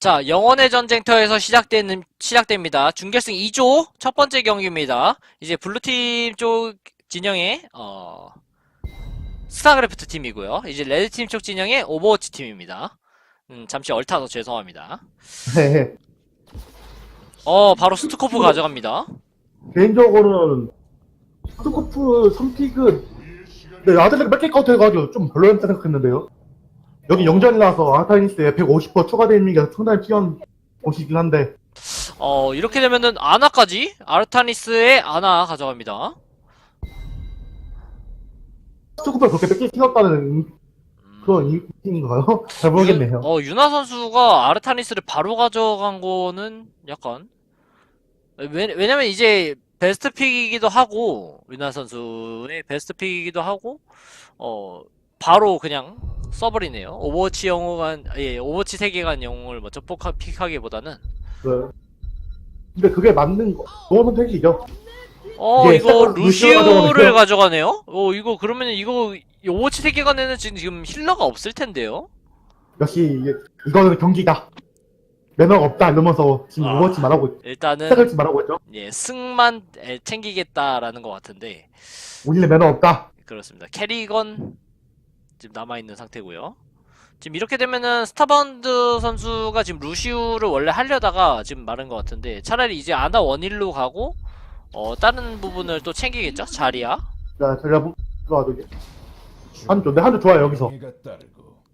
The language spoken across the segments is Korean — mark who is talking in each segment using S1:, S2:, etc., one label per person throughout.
S1: 자, 영혼의 전쟁터에서 시작되는, 시작됩니다. 준결승 2조 첫 번째 경기입니다. 이제 블루팀 쪽 진영의, 어, 스타크래프트 팀이고요. 이제 레드팀 쪽 진영의 오버워치 팀입니다. 음, 잠시 얼타서 죄송합니다.
S2: 네.
S1: 어, 바로 스투코프 가져갑니다.
S2: 개인적으로는 스코프 선픽은 네, 아들렉 뺏길 것 같아가지고 좀 별로였다 생각했는데요. 여기 영전이라서 아타니스에 150% 추가된 의미가 상당히 필요한 곳이긴 한데
S1: 어, 이렇게 되면은 아나까지 아르타니스의 아나 가져갑니다.
S2: 스코프를 그렇게 뺏길
S1: 음,
S2: 그런 의미인가요? 잘 모르겠네요.
S1: 유- 어, 유나 선수가 아르타니스를 바로 가져간 거는 약간 왜, 왜냐면 이제 베스트 픽이기도 하고 유나 선수의 베스트 픽이기도 하고 어 바로 그냥 써버리네요. 오버워치 영웅한 예 오버워치 세계관 영웅을 먼저 포카 픽하기보다는
S2: 네. 근데 그게 맞는 거, 좋은 선택이죠.
S1: 어 이거 루시오를. 가져가네요. 어 이거 그러면 이거 이 오버워치 세계관에는 지금 지금 힐러가 없을 텐데요.
S2: 역시 이게- 이거는 경기가 매너가 없다 이러면서 지금
S1: 아.
S2: 오버워치 말하고
S1: 일단은
S2: 시작할지 말하고 있죠.
S1: 예 승만 에, 챙기겠다라는 것 같은데
S2: 우리는 매너 없다.
S1: 그렇습니다. 캐리건 지금 남아있는 상태고요. 지금 이렇게 되면은 스타바운드 선수가 지금 루시우를 원래 하려다가 지금 마른 것 같은데 차라리 이제 아나 원일로 가고 어 다른 부분을 또 챙기겠죠? 자리야.
S2: 자, 들어와도 이게 한조, 네, 한조 좋아요, 여기서.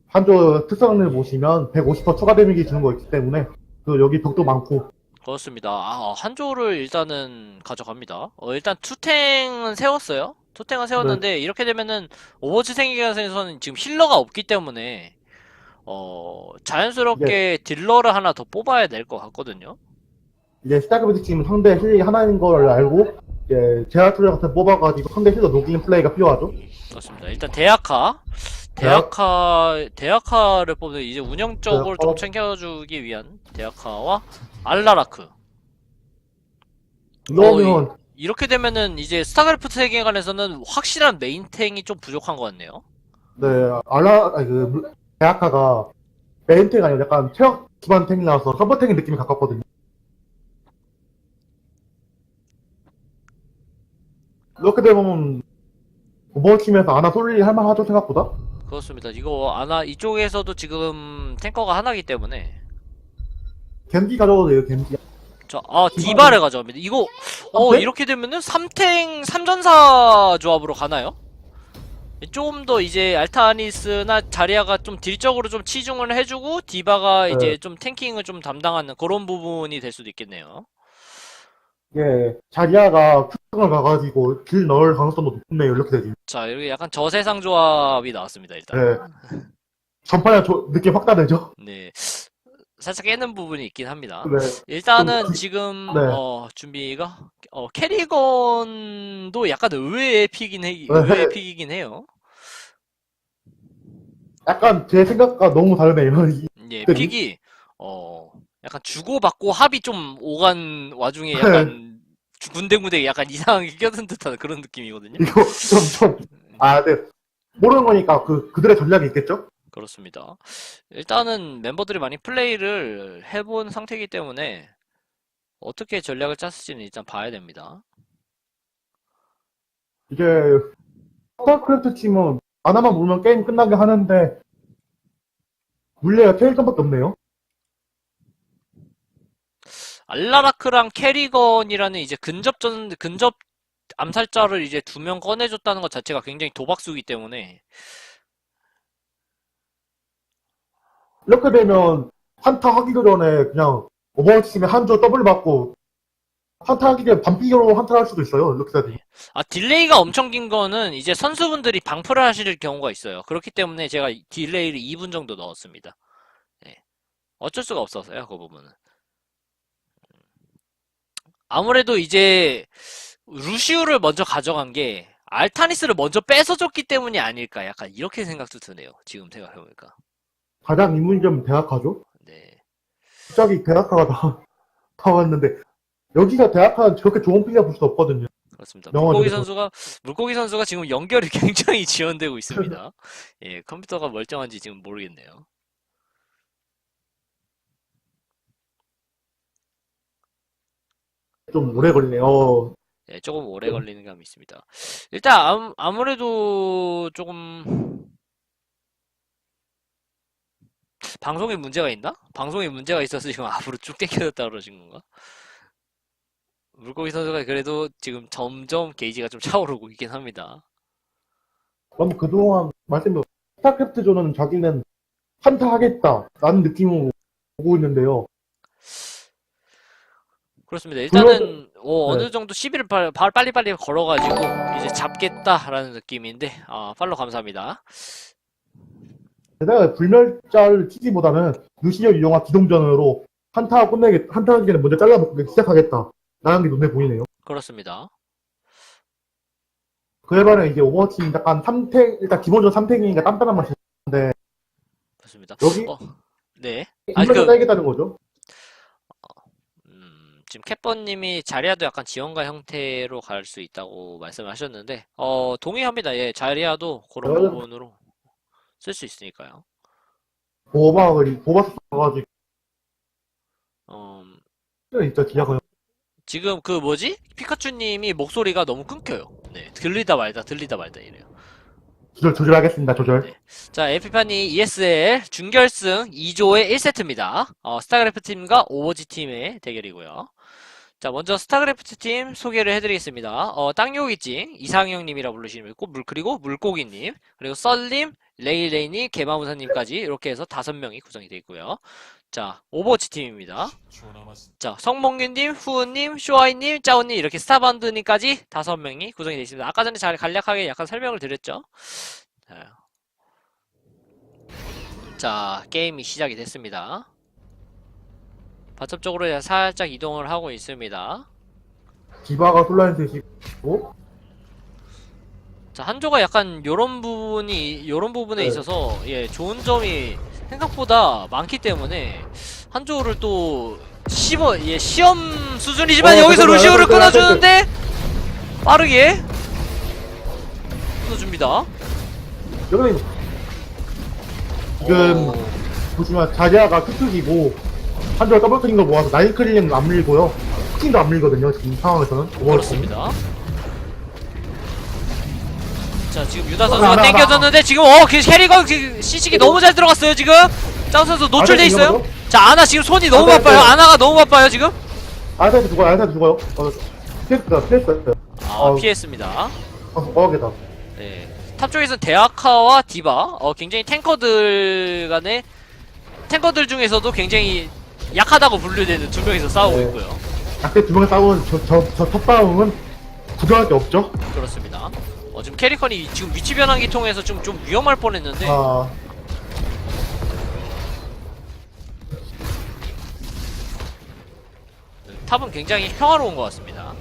S2: 한조 특성을 보시면 150% 추가 데미지 주는 거 있기 때문에 그 여기 벽도 많고
S1: 그렇습니다. 아, 한조를 일단은 가져갑니다. 어, 일단 투탱은 세웠어요. 투탱은 세웠는데 이렇게 되면은 오버워치 생기에서는 지금 힐러가 없기 때문에 어 자연스럽게 딜러를 하나 더 뽑아야 될 것 같거든요.
S2: 이제 스타크래프트 팀은 상대 힐이 하나인 걸 알고 이제 제아투레 같은 뽑아가지고 상대 힐러 녹이는 플레이가 필요하죠.
S1: 그렇습니다. 일단 대학화, 대학화, 대학화를 뽑는 이제 운영적으로 좀
S2: 대학화.
S1: 챙겨주기 위한 대학화와 알라라크.
S2: 이러면
S1: 이렇게 되면은 이제 스타크래프트 세계관에서는 확실한 메인탱이 좀 부족한 것 같네요.
S2: 네 알라 아니, 그 대학가가 메인탱 아니고 약간 체력 기반 탱이라서 서버탱의 느낌이 가깝거든요. 이렇게 되면 오버워치면서 아나 솔리 할만하죠 생각보다.
S1: 그렇습니다. 이거 아나 이쪽에서도 지금 탱커가 하나기 때문에
S2: 겐지 가져도 돼요 겐지.
S1: 저, 아, 디바를 가져갑니다. 이거, 어,
S2: 네?
S1: 이렇게 되면은 3탱 3전사 조합으로 가나요? 좀 더 이제 알타니스나 자리아가 좀 딜적으로 좀 치중을 해주고 디바가 이제
S2: 네.
S1: 좀 탱킹을 좀 담당하는 그런 부분이 될 수도 있겠네요.
S2: 예, 자리아가 큐팅을 가가지고 길 넣을 가능성도 높네요 이렇게 되지.
S1: 자, 여기 약간 저세상 조합이 나왔습니다, 일단.
S2: 네. 저 느낌 확 다르죠?
S1: 네. 살짝 깨는 부분이 있긴 합니다.
S2: 네.
S1: 일단은 지금
S2: 네.
S1: 어 준비가 어 캐리건도 약간 의외의 픽이긴 해
S2: 네.
S1: 의외의 픽이긴 해요.
S2: 약간 제 생각과 너무 다르네요. 이-
S1: 예,
S2: 그
S1: 픽이 어 약간 주고받고 합이 좀 오간 와중에 약간 주- 군데군데 약간 이상하게 껴든 듯한 그런 느낌이거든요.
S2: 이거 좀, 좀, 아, 네. 모르는 거니까 그, 그들의 전략이 있겠죠?
S1: 그렇습니다. 일단은 멤버들이 많이 플레이를 해본 상태이기 때문에 어떻게 전략을 짰을지는 일단 봐야 됩니다.
S2: 이게, 스타크래프트 팀은 하나만 물면 게임 끝나게 하는데, 물레가 테일전밖에 없네요.
S1: 알라라크랑 캐리건이라는 이제 근접전 근접 암살자를 이제 두 명 꺼내줬다는 것 자체가 굉장히 도박수이기 때문에
S2: 이렇게 되면, 한타 하기도 전에 그냥, 오버워치 팀에 한조 더블 받고, 한타 하기 전에 반피로 한타를 할 수도 있어요. 이렇게 되면.
S1: 아 딜레이가 엄청 긴 거는 이제 선수분들이 방풀을 하실 경우가 있어요. 그렇기 때문에 제가 이 딜레이를 2분 정도 넣었습니다. 예. 어쩔 수가 없었어요, 그 부분은. 아무래도 이제 루시우를 먼저 가져간 게 알타니스를 먼저 뺏어줬기 때문이 아닐까 약간 이렇게 생각도 드네요. 지금 생각해보니까.
S2: 가장 입문점 대학가죠?
S1: 네.
S2: 갑자기 대학가가 나, 나왔는데, 여기가 대학가는 저렇게 좋은 핑계 볼 수 없거든요.
S1: 그렇습니다. 물고기 선수가 물고기 선수가 지금 연결이 굉장히 지연되고 있습니다. 예, 컴퓨터가 멀쩡한지 지금 모르겠네요.
S2: 좀 오래 걸리네요.
S1: 예, 조금 오래 걸리는 감이 있습니다. 일단 아무, 아무래도 조금 방송에 문제가 있나? 방송에 문제가 있어서 지금 앞으로 쭉 당겨졌다 그러신 건가? 물고기 선수가 그래도 지금 점점 게이지가 좀 차오르고 있긴 합니다.
S2: 그럼 그동안 말씀드린 스타크래프트존은 자기는 한타 하겠다 라는 느낌으로 보고 있는데요.
S1: 그렇습니다. 일단은 어,
S2: 네.
S1: 어느 정도 시비를 빨리 빨리 걸어가지고 이제 잡겠다라는 느낌인데 아, 팔로 감사합니다.
S2: 게다가 불멸자를 치기보다는 루시를 이용한 기동전으로 한타 끝내겠, 한타 하기에는 먼저 잘라먹고 시작하겠다. 라는 게 눈에 보이네요.
S1: 그렇습니다.
S2: 그에 반해 이제 오버워치는 약간 3탱, 일단 기본적으로 3탱이니까 단단한 맛이
S1: 그렇습니다.
S2: 여기
S1: 어, 네. 아니, 그-
S2: 따겠다는 거죠.
S1: 음, 지금 캣버님이 자리아도 약간 지원가 형태로 갈 수 있다고 말씀하셨는데, 어, 동의합니다. 예, 자리아도 그런
S2: 저는-
S1: 부분으로 쓸 수 있으니까요.
S2: 보호막을, 보호막 써가지고,
S1: 음,
S2: 진짜 기약을.
S1: 지금 그 뭐지? 피카츄님이 목소리가 너무 끊겨요. 네, 들리다 말다, 들리다 말다 이래요.
S2: 조절, 조절하겠습니다, 조절.
S1: 네. 자, 에피파니 ESL 준결승 2조의 1세트입니다. 어, 스타크래프트 팀과 오버워치 팀의 대결이고요. 자, 먼저 스타크래프트 팀 소개를 해드리겠습니다. 어, 땅요기찡, 이상형님이라 부르시는 분 있고, 물, 그리고 물고기님, 그리고 썰님, 레이레이님, 개마무사님까지 이렇게 해서 다섯 명이 구성이 되어 있고요. 자, 오버워치 팀입니다. 자, 성몽규님, 후우님, 쇼아이님, 짜오님, 이렇게 스타반드님까지 다섯 명이 구성이 되어 있습니다. 아까 전에 잘 간략하게 약간 설명을 드렸죠. 자, 자, 게임이 시작이 됐습니다. 바텀 쪽으로 살짝 이동을 하고 있습니다.
S2: 디바가 솔라인셋이고,
S1: 자, 한조가 약간 요런 부분이, 요런 부분에
S2: 네.
S1: 있어서, 예, 좋은 점이 생각보다 많기 때문에, 한조를 또, 시버, 예, 시험 수준이지만
S2: 어,
S1: 여기서
S2: 잠깐만,
S1: 루시오를
S2: 잠깐만,
S1: 끊어주는데, 빠르게, 끊어줍니다.
S2: 여기는 지금
S1: 오,
S2: 보시면 자리아가 큐큐기고, 한조가 더블 클린 걸 모아서 나인 클린은 안 밀고요. 킹도 안 밀거든요, 지금 상황에서는.
S1: 그렇습니다. 자, 지금 유다
S2: 어,
S1: 선수가
S2: 나, 나, 나.
S1: 땡겨졌는데, 지금, 어, 그 캐리건, 지금 시식이 너무 잘 들어갔어요, 지금. 짱 선수 노출돼
S2: 아들
S1: 있어요. 자, 아나 지금 손이 너무 바빠요.
S2: 아들.
S1: 아나가 너무 바빠요, 지금.
S2: 아사한테 죽어요, 아사한테 죽어요. 어, 피했어요, 피했어요.
S1: 아,
S2: 어.
S1: 피했습니다.
S2: 어, 뻐하겠다.
S1: 네. 탑 쪽에서는 데아카와 디바, 어, 굉장히 탱커들 간의, 탱커들 중에서도 굉장히 약하다고 분류되는 두 명이서 싸우고
S2: 네.
S1: 있고요.
S2: 약대 두명 싸우는 저, 저, 저 탑다움은 부정할 게 없죠?
S1: 그렇습니다. 어, 지금 캐리컨이 지금 위치 변환기 통해서 좀, 좀 위험할 뻔했는데,
S2: 아,
S1: 탑은 굉장히 평화로운 것 같습니다.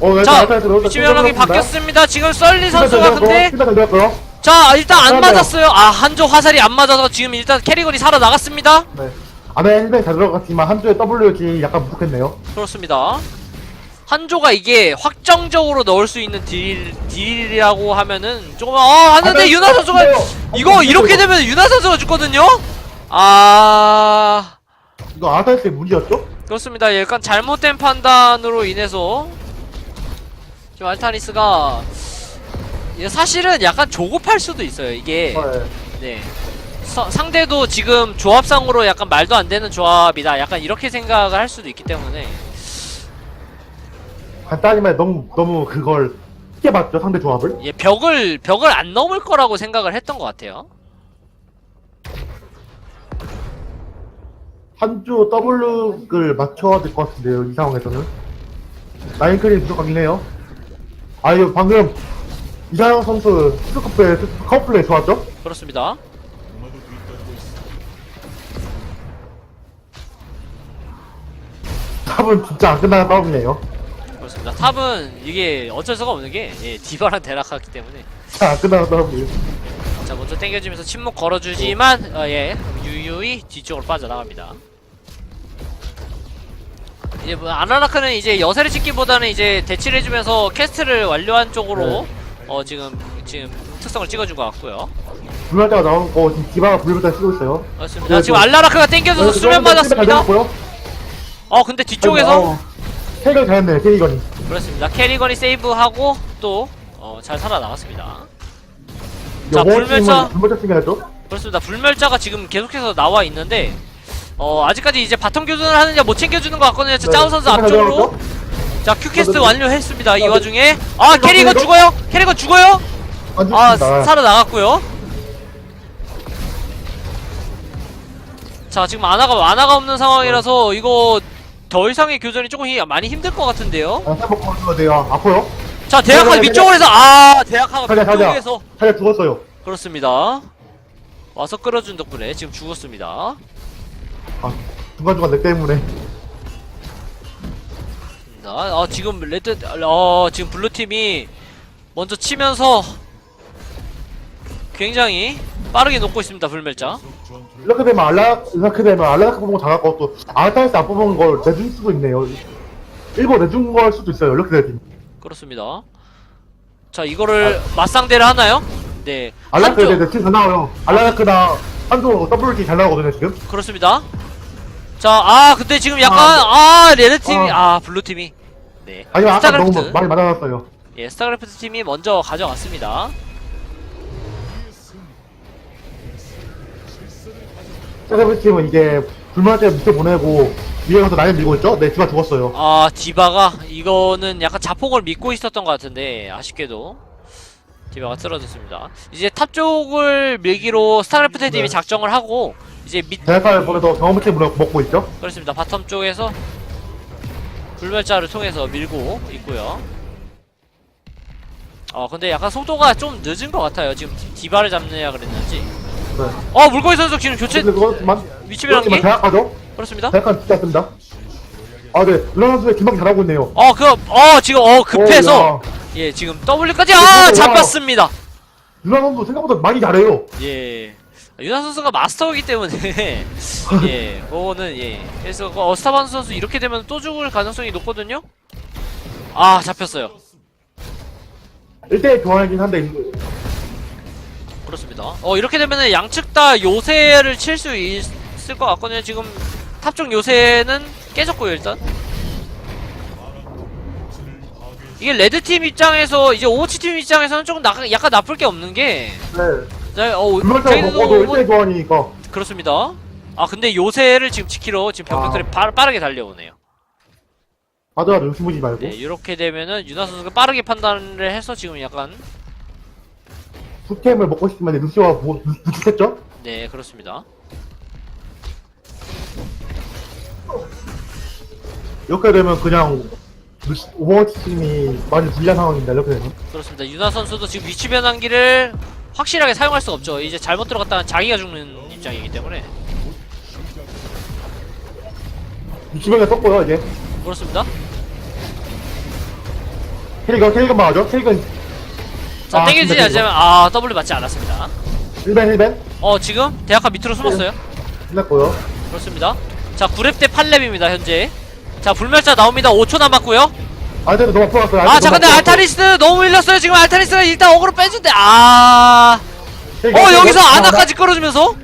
S2: 어, 네,
S1: 자. 위치 변환기 바뀌었습니다. 지금 썰리 선수가 근데,
S2: 일단.
S1: 자, 일단 안. 맞았어요. 아, 한조 화살이 안 맞아서 지금 일단 캐리건이 살아 나갔습니다.
S2: 네. 안에 헬멧 잘 들어갔지만 한조의 WG 약간 부족했네요.
S1: 그렇습니다. 한조가 이게 확정적으로 넣을 수 있는 딜, 딜이라고 하면은 조금, 어, 하는데 유나 선수가, 이거 이렇게 되면 유나 선수가 죽거든요? 아,
S2: 이거 아사한테 문제였죠?
S1: 그렇습니다. 약간 잘못된 판단으로 인해서 지금 알타니스가 이게 사실은 약간 조급할 수도 있어요. 이게
S2: 네.
S1: 네 서- 상대도 지금 조합상으로 약간 말도 안 되는 조합이다. 약간 이렇게 생각을 할 수도 있기 때문에
S2: 간단히 말해 너무 너무 그걸 쉽게 봤죠 상대 조합을.
S1: 예, 벽을 벽을 안 넘을 거라고 생각을 했던 것 같아요.
S2: 한조 W를 맞춰야 될 것 같은데요 이 상황에서는. 나인클이 부족하긴 해요. 아 이거 방금 이상형 선수 스커플의 커플레이 좋았죠?
S1: 그렇습니다.
S2: 탑은 진짜 안 끝나는 싸움이에요.
S1: 그렇습니다. 탑은 이게 어쩔 수가 없는 게 예, 디바랑 대락하기 때문에
S2: 진짜 안 끝나는 싸움이에요.
S1: 자 먼저 땡겨주면서 침묵 걸어주지만 어, 예 유유히 뒤쪽으로 빠져나갑니다. 이제 뭐 아나라크는 이제 여세를 찍기보다는 이제 대치를 해주면서 캐스트를 완료한 쪽으로
S2: 네.
S1: 어 지금 지금 특성을 찍어준 것 같고요.
S2: 불멸자가 나온 거 지금 디바가 불멸자 쓰고 있어요.
S1: 맞습니다.
S2: 네,
S1: 지금
S2: 네.
S1: 알라라크가 땡겨져서 수면
S2: 잘
S1: 맞았습니다.
S2: 들었고요.
S1: 어 근데 뒤쪽에서
S2: 어, 캐리건 잘했네, 캐리건이.
S1: 그렇습니다. 캐리건이 세이브하고 또, 어, 잘 살아나갔습니다. 자,
S2: 자,
S1: 불멸자.
S2: 불멸자 챙겨야죠.
S1: 그렇습니다. 불멸자가 지금 계속해서 나와 있는데, 어, 아직까지 이제 바텀 교전을 하느냐 못 챙겨주는 것 같거든요. 자,
S2: 네.
S1: 짜오 선수 앞쪽으로. 자, 큐캐스트
S2: 네.
S1: 완료했습니다. 이
S2: 네.
S1: 와중에. 아, 캐리건? 죽어요? 캐리건 죽어요?
S2: 안
S1: 아. 살아나갔고요. 자, 지금 아나가, 아나가 없는 상황이라서 이거 더 이상의 교전이 조금 히- 많이 힘들 것 같은데요?
S2: 아, 돼요. 아파요?
S1: 자, 대학가
S2: 네, 네,
S1: 위쪽으로 해서, 아, 대학가가
S2: 가자, 가자.
S1: 위쪽에서.
S2: 살려 죽었어요.
S1: 그렇습니다. 와서 끌어준 덕분에 지금 죽었습니다.
S2: 아, 중간중간 내 때문에.
S1: 자, 어, 지금 레드, 어, 지금 블루 팀이 먼저 치면서 굉장히 빠르게 놓고 있습니다, 불멸자.
S2: 이렇게 되면 알라, 이렇게 되면 알라가 뽑은 거 잘하고 또 아르타이스 안 뽑은 걸 내줄 수도 있네요. 일본 내준 걸 수도 있어요. 이렇게 되면.
S1: 그렇습니다. 자, 이거를 맞상대를 하나요? 네.
S2: 알라크
S1: 한쪽,
S2: 네, 팀잘 나와요. 알라크나 한조 더블키 잘 나오거든요, 지금.
S1: 그렇습니다. 자, 아, 근데 지금 약간, 아, 레드팀이, 아, 블루팀이. 네.
S2: 아니면 아까
S1: 스타크래프트.
S2: 너무 많이 맞아놨어요.
S1: 예, 스타크래프트 팀이 먼저 가져갔습니다.
S2: 세븐 팀은 이제 불만자 밑에 보내고 위에 가서 라인 밀고 있죠? 네, 디바 죽었어요.
S1: 아, 디바가, 이거는 약간 자폭을 믿고 있었던 것 같은데, 아쉽게도. 디바가 쓰러졌습니다. 이제 탑 쪽을 밀기로 스타크래프트 팀이
S2: 네.
S1: 작정을 하고, 이제 밑,
S2: 대사를 보내서 경험치 먹고 있죠?
S1: 그렇습니다. 바텀 쪽에서 불멸자를 통해서 밀고 있고요. 어 근데 약간 속도가 좀 늦은 것 같아요. 지금 디- 디바를 잡느냐 그랬는지.
S2: 네.
S1: 어 물고기 선수 지금 교체
S2: 근데 그것만,
S1: 위치 변환기
S2: 그렇지만 대학 가죠?
S1: 그렇습니다.
S2: 대학가 진짜 습니다 아, 네. 르나 선수의 김방 잘하고 있네요.
S1: 어 그 어 지금 어 급해서
S2: 어, 야.
S1: 예 지금 W까지
S2: 어,
S1: 아
S2: 야.
S1: 잡혔습니다.
S2: 르나 선수 생각보다 많이 잘해요.
S1: 예. 유나 선수가 마스터이기 때문에 예 그거는 예 그래서 그 어스타반 선수 이렇게 되면 또 죽을 가능성이 높거든요. 아 잡혔어요.
S2: 1대1 교환이긴 한데,
S1: 그렇습니다. 어 이렇게 되면은 양측 다 요새를 칠 수 있을 것 같거든요. 지금 탑 쪽 요새는 깨졌고요 일단. 이게 레드 팀 입장에서 이제 오버치 팀 입장에서는 조금 나, 약간 나쁠 게 없는 게,
S2: 네.
S1: 자, 어
S2: 저희도
S1: 오버-
S2: 1대1 교환이니까.
S1: 그렇습니다. 아 근데 요새를 지금 지키러 지금 병력들이
S2: 아.
S1: 빠, 빠르게 달려오네요.
S2: 맞아, 의심 보지 말고.
S1: 네 이렇게 되면은 유나 선수가 빠르게 판단을 해서 지금 약간
S2: 푸템을 먹고 싶으면 루시오가 뭐, 누축했죠?
S1: 네 그렇습니다.
S2: 이렇게 되면 그냥 루시, 오버워치 팀이 많이 불리한 상황입니다, 이렇게 되면.
S1: 그렇습니다. 유나 선수도 지금 위치 변환기를 확실하게 사용할 수 없죠. 이제 잘못 들어갔다가 자기가 죽는 입장이기 때문에
S2: 주변에 썼고요, 이제.
S1: 그렇습니다.
S2: 캐리건, 캐리건 맞죠? 캐리건
S1: 자
S2: 아,
S1: 땡겨지지
S2: 진짜
S1: 않자면 아 W 맞지 않았습니다.
S2: 1벤, 1벤.
S1: 어 지금 대학가 밑으로 숨었어요.
S2: 끝났고요.
S1: 그렇습니다. 자 9렙 대 8렙입니다 현재. 자 불멸자 나옵니다. 5초 남았고요.
S2: 아이템도 너무 앞으로 갔어요.
S1: 아 잠깐 근데 알타리스 너무 밀렸어요. 지금 알타리스가 일단 어그로 빼준대. 아.
S2: 갔어요.
S1: 어 여기서 아나까지 끌어주면서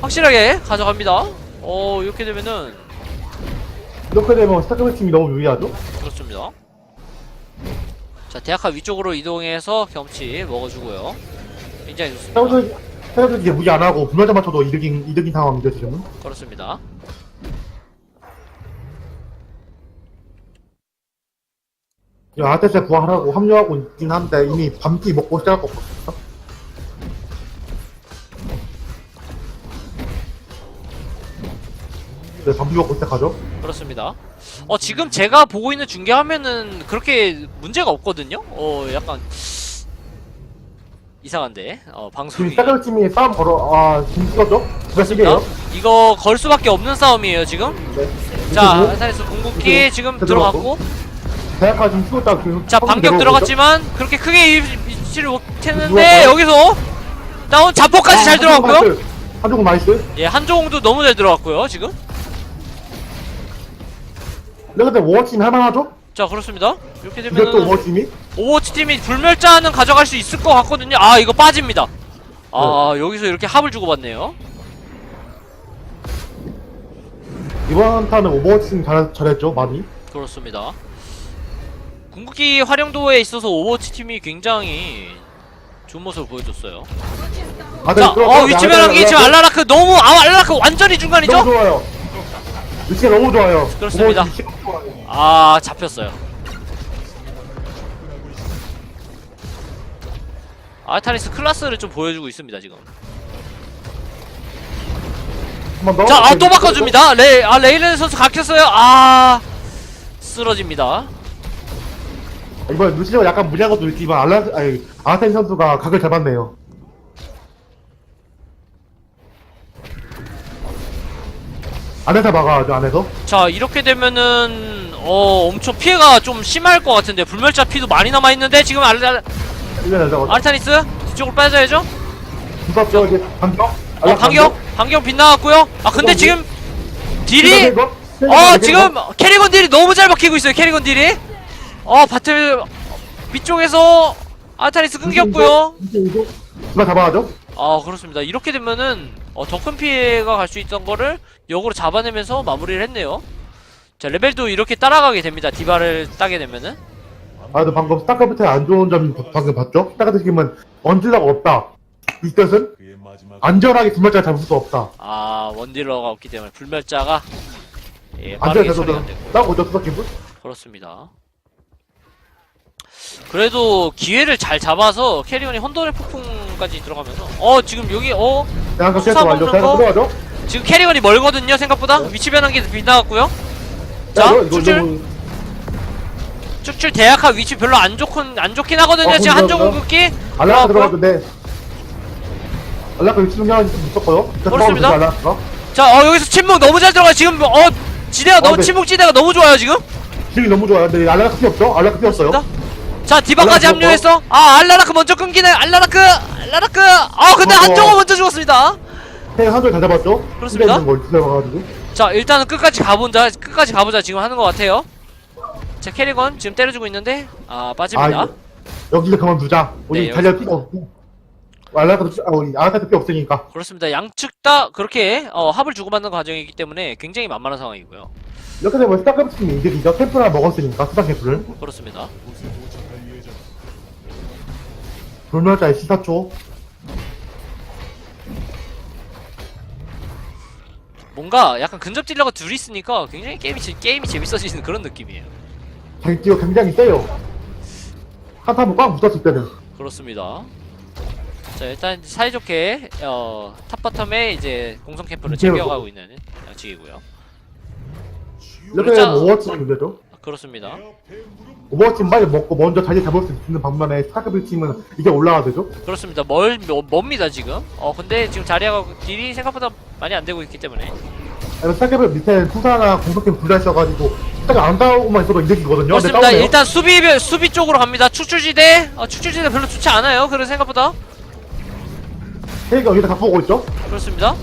S1: 확실하게 가져갑니다. 어 이렇게 되면은
S2: 이렇게 되면 스타크래프트 팀이 너무 유리하죠?
S1: 그렇습니다. 자, 대학가 위쪽으로 이동해서 경치 먹어주고요. 굉장히 좋습니다.
S2: 스타크래프트 스타크래프트 이제 무리 안 하고 불멸자 맞춰도 이득인, 이득인 상황인데, 지금은.
S1: 그렇습니다.
S2: 아테스 부활하고 합류하고 있긴 한데, 이미 밤피 먹고 시작하고 있거든요. 네, 밤피 먹고 시작하죠?
S1: 그렇습니다. 어, 지금 제가 보고 있는 중계 화면은 그렇게 문제가 없거든요? 어, 약간 이상한데? 어,
S2: 지금
S1: 방송이.
S2: 스타크래프트 팀이 싸움 걸어, 아, 지금 찍었죠? 두가 시계요?
S1: 이거 걸 수밖에 없는 싸움이에요, 지금.
S2: 네.
S1: 자, 알타리스 궁극기 지금
S2: 들어갔고. 대학가 지금 찍었다. 그
S1: 자, 반격 들어갔지만 그렇게 크게 이- 위치를 못했는데? 여기서 다운 자포까지
S2: 있죠?
S1: 잘
S2: 아,
S1: 들어갔고요.
S2: 한조공 나이스.
S1: 예, 한조공도 너무 잘 들어갔고요, 지금.
S2: 근데 근데 워팀 할만하죠?
S1: 자, 그렇습니다. 이렇게
S2: 이것도
S1: 되면
S2: 워팀이?
S1: 오버워치 팀이 불멸자는 가져갈 수 있을 것 같거든요. 아, 이거 빠집니다. 아, 여기서 이렇게 합을 주고받네요.
S2: 이번 탄은 오버워치 잘, 잘했죠, 많이.
S1: 그렇습니다. 궁극기 활용도에 있어서 오버워치 팀이 굉장히 좋은 모습을 보여줬어요.
S2: 아,
S1: 자, 어, 위치 변환기 지금 알라라크 너무, 아, 알라라크 완전히 중간이죠?
S2: 너무 좋아요. 위치가 너무 좋아요.
S1: 그렇습니다.
S2: 오버워치 위치가 아,
S1: 잡혔어요. 아타리스 클라스를 좀 보여주고 있습니다, 지금.
S2: 한번 더.
S1: 자, 아, 또 바꿔줍니다. 레, 아, 레이렌 선수 각혔어요. 아, 쓰러집니다.
S2: 이번 루시가 약간 무리한 것도 있지만 알라 아니 아테인 선수가 각을 잡았네요. 안에서 막아야죠 안에서.
S1: 자, 이렇게 되면은, 어, 엄청 피해가 좀 심할 것 같은데, 불멸자 피도 많이 남아 있는데, 지금 알라,
S2: 이거 잡아.
S1: 아르타니스? 뒤쪽으로 빠져야죠?
S2: 두갑 저 이제 반격.
S1: 어, 반경? 반경 빗나갔고요? 아, 근데 지금, 딜이? 어? 지금, 캐리건 딜이 너무 잘 박히고 있어요, 캐리건 딜이. 어, 바틀, 위쪽에서, 아르타니스 끊겼고요.
S2: 누가 잡아야죠?
S1: 아 그렇습니다 이렇게 되면은 어, 더 큰 피해가 갈 수 있던 거를 역으로 잡아내면서 마무리를 했네요 자 레벨도 이렇게 따라가게 됩니다 디바를 따게 되면은
S2: 아, 근데 방금 스타크부터 안 좋은 점이 방금 봤죠? 지금은 얹으려고 없다. 이 뜻은 안전하게 두말자 잡을 수 없다.
S1: 아 원딜러가 없기 때문에 불멸자가 예
S2: 안전하게 잡을
S1: 처리가 되고
S2: 딱 오죠, 스타키분?
S1: 그렇습니다 그래도 기회를 잘 잡아서 캐리건이 헌돈의 폭풍까지 들어가면서 어 지금 여기 어
S2: 대한
S1: 수사
S2: 완료. 들어가죠?
S1: 지금 캐리건이 멀거든요 생각보다 위치 변환기 빗나갔고요 자
S2: 네. 이거, 이거
S1: 추출
S2: 너무-
S1: 축출 대학화 위치 별로 안 좋긴 안 좋긴 하거든요.
S2: 어,
S1: 지금
S2: 근데
S1: 한쪽
S2: 그거-
S1: 공격기
S2: 알라가
S1: 들어갔고요.
S2: 들어갔는데 알라가 위치 중요한 좀 있었고요.
S1: 그렇습니다.
S2: 알라가
S1: 자, 어 여기서 침묵 너무 잘 들어가. 지금 어 지대가 너무
S2: 네.
S1: 침묵 지대가 너무 좋아요 지금.
S2: 지금 너무 좋아요. 근데 알라가 필요 없죠? 알라가 필요 없어요.
S1: 자 디바까지 합류했어. 아 알라라크 먼저 끊기네. 알라라크 알라라크. 아 근데
S2: 어, 어.
S1: 먼저 죽었습니다.
S2: 태 한줄 다 잡았죠?
S1: 그렇습니다.
S2: 있는 걸 들어가가지고.
S1: 자 일단은 끝까지 가보자. 끝까지 가보자 지금 하는 것 같아요. 자 캐리건 지금 때려주고 있는데 아
S2: 아,
S1: 빠집니다.
S2: 이거, 여기서 그만두자. 우리
S1: 네,
S2: 달려갈 필요 없고. 알라가 아, 우리 필요 없으니까.
S1: 그렇습니다. 양측 다 그렇게 어, 합을 주고받는 과정이기 때문에 굉장히 만만한 상황이고요.
S2: 이렇게 되면 스타크래프트 팀이 이득이죠. 캠프를 먹었으니까 수상 캠프를.
S1: 그렇습니다.
S3: 예정.
S2: 불멸자의 시사초.
S1: 뭔가 약간 근접 딜러가 둘이 있으니까 굉장히 게임이 재- 게임이 재밌어지는 그런 느낌이에요.
S2: 장기가 굉장히 세요. 한타면 꽉 붙었을 때는.
S1: 그렇습니다. 자 일단 사이좋게 어, 탑바텀에 이제 공성 캠프를
S2: 이제요.
S1: 챙겨가고 있는 양측이고요. 그렇죠.
S2: 되면 오버워치가 문제죠.
S1: 그렇습니다.
S2: 오버워치 빨리 먹고 먼저 자리 잡을 수 있는 반면에 스타크래프트 팀은 이제 올라가야 되죠.
S1: 그렇습니다. 멀 뭐- 멉니다 지금. 어 근데 지금 자리아가 딜이 생각보다 많이 안 되고 있기 때문에
S2: 아니, 스타크래프트 밑에 투사나 공성팀 둘 다 있어가지고 스타크 안 싸우고만 있어도 이득이거든요.
S1: 그렇습니다.
S2: 싸우네요.
S1: 일단 수비 수비 쪽으로 갑니다. 축출지대 어, 축출지대 별로 좋지 않아요. 그런 생각보다
S2: 캐리가 여기다 갖고 오고 있죠.
S1: 그렇습니다.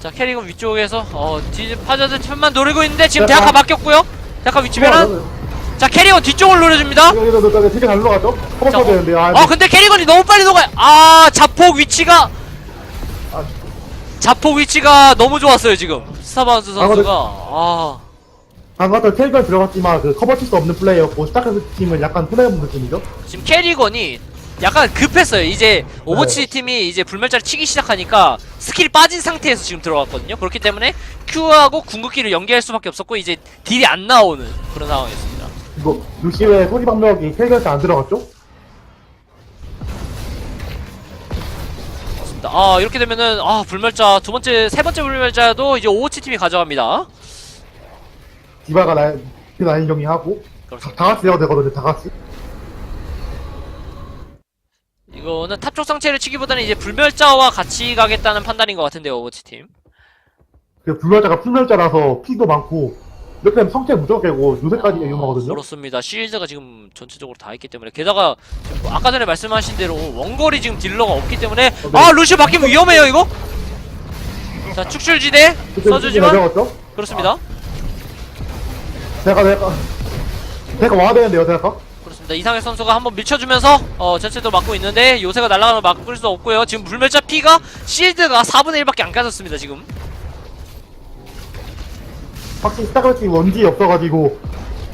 S1: 자 캐리건 위쪽에서 어뒤 파자드 편만 노리고 있는데 지금
S2: 네,
S1: 대학가
S2: 아.
S1: 바뀌었고요. 대학가 위치 변환.
S2: 어,
S1: 자 캐리건 뒤쪽을 노려줍니다.
S2: 여기서 되게 잘 올라가죠. 커버
S1: 자,
S2: 쳐야 되는데. 아,
S1: 어 근데 캐리건이 너무 빨리 녹아요. 아 자폭 위치가
S2: 아.
S1: 자폭 위치가 너무 좋았어요 지금 스타바운스
S2: 아, 근데-
S1: 선수가 아
S2: 방금 같은 캐리가 들어갔지만 그 커버 칠 수 없는 플레이였고 스타크래프트 팀은 약간 손해본 느낌이죠.
S1: 지금 캐리건이 약간 급했어요. 이제
S2: 네.
S1: 오버워치 팀이 이제 불멸자를 치기 시작하니까 스킬이 빠진 상태에서 지금 들어갔거든요. 그렇기 때문에 Q하고 궁극기를 연계할 수밖에 없었고 이제 딜이 안 나오는 그런 상황이었습니다.
S2: 이거 루시의 소리 방벽이 캐리한테 안 들어갔죠?
S1: 맞습니다. 아 이렇게 되면은 아 불멸자 두 번째 세 번째 불멸자도 이제 오버워치 팀이 가져갑니다.
S2: 디바가 나, 그 라인 정리하고 다,
S1: 그렇습니다.
S2: 다 같이 해야 되거든요. 다 같이.
S1: 이거는 탑쪽 상체를 치기보다는 이제 불멸자와 같이 가겠다는 판단인 것 같은데요, 오버워치 팀.
S2: 그 불멸자가 풀멸자라서 피도 많고 이렇게 되면 성체 무조건 깨고 요새까지 위험하거든요.
S1: 그렇습니다. 쉴드가 지금 전체적으로 다 있기 때문에 게다가 지금 뭐 아까 전에 말씀하신 대로 원거리 지금 딜러가 없기 때문에
S2: 어, 네.
S1: 아 루시오 바뀌면 위험해요 이거. 자 축출지대 써주지만? 그렇습니다.
S2: 내가 내가 내가 와야 되는데요, 내가.
S1: 그렇습니다. 이상해 선수가 한번 밀쳐주면서 어 전체도 막고 있는데 요새가 날아가면 막을 수 없고요. 지금 불멸자 피가 실드가 4분의 1밖에 안 까졌습니다 지금.
S2: 확실히 스타크래프트 원지 없어가지고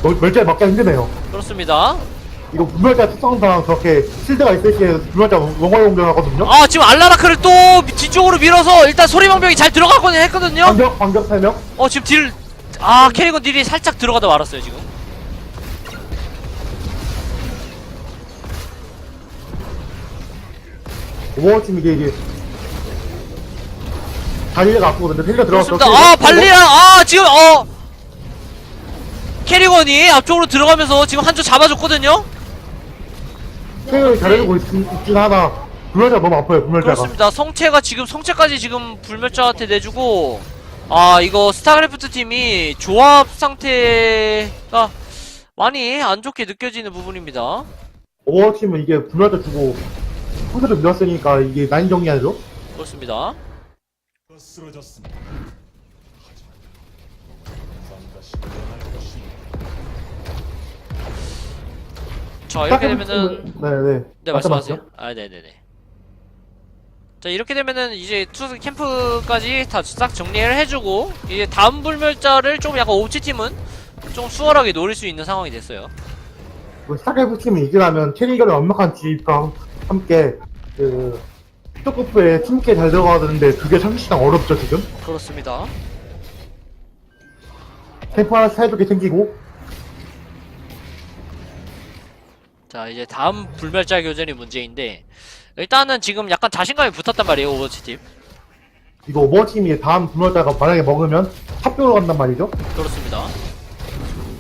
S2: 멀- 멀쩡히 막기 힘드네요.
S1: 그렇습니다.
S2: 이거 불멸자 특성상 저렇게 실드가 있을 때 불멸자 원활 공격하거든요.
S1: 아 지금 알라라크를 또 뒤쪽으로 밀어서 일단 소리방벽이 잘 들어가거든 했거든요.
S2: 반격 반격 3명.
S1: 어 지금 딜. 아 캐리건 딜이 살짝 들어가다 말았어요 지금.
S2: 오버워치 이게 이게 다리가 아프거든요. 텔리가 들어가서
S1: 그렇습니다. 아 발리랑 아 지금 어 캐리건이 앞쪽으로 들어가면서 지금 한조 잡아줬거든요.
S2: 체력이 잘해주고 있, 있긴 하나 불멸자 너무 아파요. 불멸자가.
S1: 그렇습니다. 성체가 지금 성체까지 지금 불멸자한테 내주고 아 이거 스타크래프트 팀이 조합 상태가 많이 안 좋게 느껴지는 부분입니다.
S2: 오버워치면 이게 불멸자 주고 혼자를 밀었으니까 이게 라인 정리하죠.
S1: 그렇습니다.
S3: 쓰러졌습니다. 하지만 반드시 일어날 것입니다.
S1: 자 이렇게 되면은
S2: 네네.
S1: 네 말씀하세요. 아 네네네. 자 이렇게 되면은 이제 투스 캠프까지 다 싹 정리를 해주고 이제 다음 불멸자를 좀 약간 옵치 팀은 좀 수월하게 노릴 수 있는 상황이 됐어요.
S2: 스타크래프트 팀이 이기려면 캐리건의 완벽한 지휘과 함께 그 스토커프에 팀께 잘 들어가야 되는데 그게 사실상 어렵죠 지금.
S1: 그렇습니다.
S2: 캠프 하나 사이좋게 챙기고
S1: 자 이제 다음 불멸자 교전이 문제인데 일단은 지금 약간 자신감이 붙었단 말이에요 오버워치 팀.
S2: 이거 오버워치 팀이 다음 불멸자가 만약에 먹으면 탑쪽으로 간단 말이죠.
S1: 그렇습니다.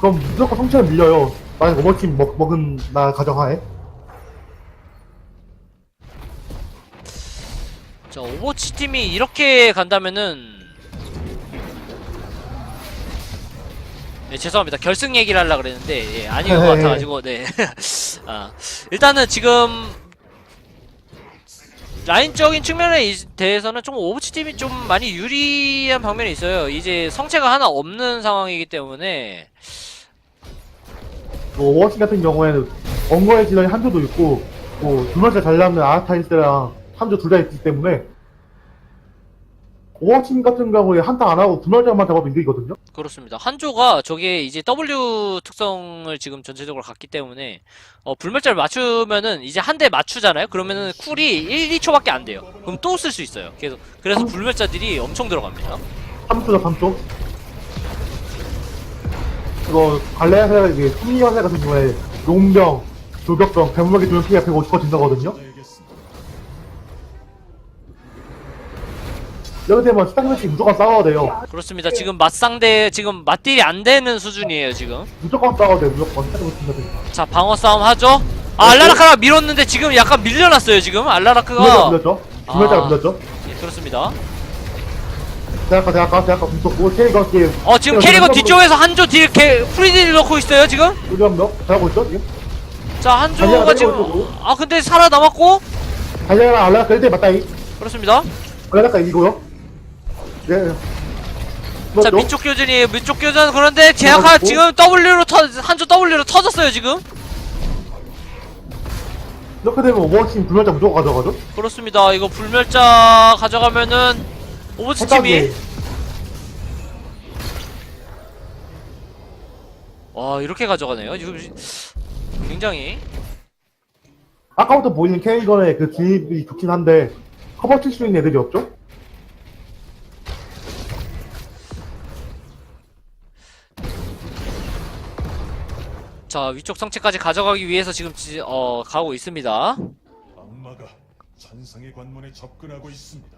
S2: 그럼 무조건 성체를 밀려요. 만약 오버워치 팀 먹, 먹은 나 가정하에.
S1: 자 오버워치 팀이 이렇게 간다면은 네, 죄송합니다. 결승 얘기를 하려고 그랬는데 예, 아닌 것
S2: 네.
S1: 같아가지고 네. 아, 일단은 지금 라인적인 측면에 이- 대해서는 좀 오버워치 팀이 좀 많이 유리한 방면이 있어요. 이제 성체가 하나 없는 상황이기 때문에
S2: 뭐 오버워치 같은 경우에는 원거의 질환이 한조도 있고 뭐 불멸자 잘 나오는 아타이스랑 한조 둘 다 있기 때문에 오버워치 팀 같은 경우에 한타 안 하고 불멸자만 잡아도 이기거든요.
S1: 그렇습니다. 한조가 저게 이제 W 특성을 지금 전체적으로 갖기 때문에 어, 불멸자를 맞추면은 이제 한 대 맞추잖아요. 그러면은 쿨이 1, 2초밖에 안 돼요. 그럼 또 쓸 수 있어요. 그래서 그래서 불멸자들이 엄청 들어갑니다.
S2: 3초죠 3초. 이거 갈레아세 이게 승리화세 같은 경우에 용병, 조격병, 배무력이 두면 피가 150% 진다거든요. 이렇게 되면 스타크래프트 무조건 싸워야 돼요.
S1: 그렇습니다. 지금 맞상대 지금 맞딜이 안 되는 수준이에요, 지금.
S2: 무조건 싸워야 돼요. 무조건 스타크래프트 팀
S1: 자, 방어 싸움 하죠. 아, 알라라카가 밀었는데 지금 약간 밀려났어요, 지금. 알라라카가
S2: 밀렸죠? 불멸자가
S1: 아.
S2: 밀렸죠?
S1: 예, 그렇습니다.
S2: 대학가 대학가 대학가 붙었고 캐리건 게임
S1: 어, 지금 캐리건 뒤쪽에서 한조 딜 개, 프리딜 넣고 있어요, 지금.
S2: 우리 한 명 잘하고 있죠 지금?
S1: 자, 한조가
S2: 달려가,
S1: 지금
S2: 달려가,
S1: 아, 근데 살아남았고
S2: 달려라 알라카 1대 맞다 이
S1: 그렇습니다.
S2: 알라카 이기고요
S1: 네자
S2: 맞죠?
S1: 밑쪽 교전이에요 밑쪽 교전 그런데 제아카
S2: 맞고.
S1: 지금 W로 터 한조 W로 터졌어요 지금
S2: 이렇게 되면 오버워치 불멸자 무조건 가져가죠?
S1: 그렇습니다 이거 불멸자 가져가면은 오버치 팀이
S2: 헷갈리게.
S1: 와 이렇게 가져가네요 지금 굉장히
S2: 아까부터 보이는 캐리건의 그 진입이 좋긴 한데 커버 칠 수 있는 애들이 없죠?
S1: 자 위쪽 성체까지 가져가기 위해서 지금 지, 어 가고 있습니다
S3: 악마가 찬상의 관문에 접근하고 있습니다.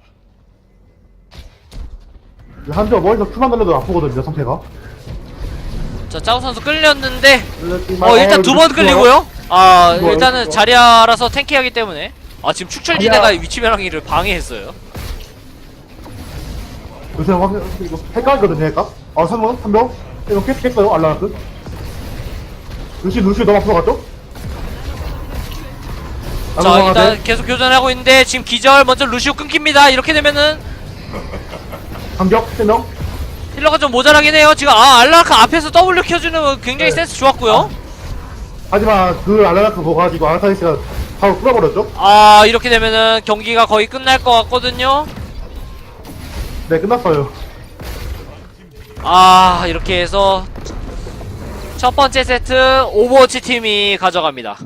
S2: 한조 머리에서 큐만 날려도 아프거든요 상태가
S1: 자 짜오 선수 끌렸는데 어 일단 두번
S2: 좋아요.
S1: 끌리고요 아
S2: 좋아요,
S1: 일단은
S2: 좋아요.
S1: 자리아라서 탱키하기 때문에 아 지금 축철지대가
S2: 자리아.
S1: 위치 변환기를 방해했어요
S2: 요새 확 이거 헷갈리거든요 헷갈 아 3번 3명 이거 깼어요 알라라크 루시 루시 너무 앞으로 갔죠?
S1: 자
S2: 알라라크
S1: 일단 계속 교전하고 있는데 지금 기절 먼저 루시오 끊깁니다. 이렇게 되면은
S2: 반격 3명?
S1: 힐러가 좀 모자라긴 해요. 지금 아 알라카 앞에서 W 켜주는 거 굉장히
S2: 네.
S1: 센스 좋았고요.
S2: 하지만 그 알라라크 그거 가지고 아타이스가 바로 끌어버렸죠?
S1: 아 이렇게 되면은 경기가 거의 끝날 것 같거든요.
S2: 네 끝났어요.
S1: 아, 이렇게 해서 첫 번째 세트 오버워치 팀이 가져갑니다.